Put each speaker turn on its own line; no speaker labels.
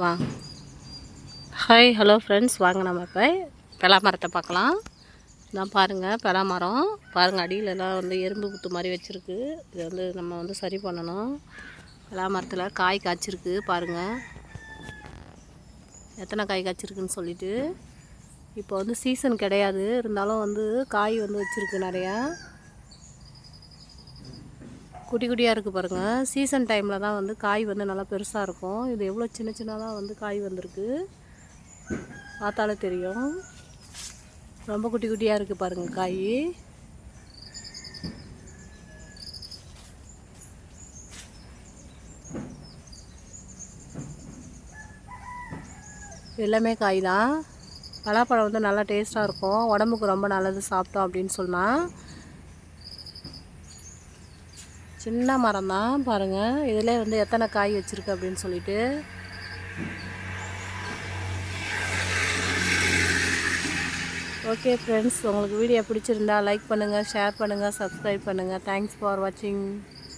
வா. Hi hello friends வாங்க நம்ம இப்போ பலா மரத்தை பார்க்கலாம். இதான் பாருங்கள் பலா மரம். பாருங்கள் அடியிலலாம் வந்து எறும்பு குத்து மாதிரி வச்சுருக்கு. இது வந்து நம்ம வந்து சரி பண்ணணும். பலா மரத்தில் காய் காய்ச்சிருக்கு பாருங்கள் எத்தனை காய் காய்ச்சிருக்குன்னு சொல்லிட்டு. இப்போ வந்து சீசன் கிடையாது. இருந்தாலும் வந்து காய் வந்து வச்சுருக்கு நிறையா. குட்டி குட்டியாக இருக்குது பாருங்கள் சீசன் டைமில் தான் வந்து காய் வந்து நல்லா பெருசாக இருக்கும். இது எவ்வளோ சின்ன சின்னதாக வந்து காய் வந்திருக்கு. பார்த்தாலே தெரியும். ரொம்ப குட்டி குட்டியாக இருக்குது பாருங்கள் காய். எல்லாமே காய் தான். பலாப்பழம் வந்து நல்லா டேஸ்ட்டாக இருக்கும். உடம்புக்கு ரொம்ப நல்லது சாப்பிட்டோம் அப்படின்னு சொன்னால் சின்ன மரம் தான் பாருங்கள் இதில் வந்து எத்தனை காய் வச்சுருக்கு அப்படின்னு சொல்லிட்டு. ஓகே ஃப்ரெண்ட்ஸ் உங்களுக்கு வீடியோ பிடிச்சிருந்தா லைக் பண்ணுங்கள் ஷேர் பண்ணுங்கள் சப்ஸ்கிரைப் பண்ணுங்கள் தேங்க்ஸ் ஃபார் வாட்சிங்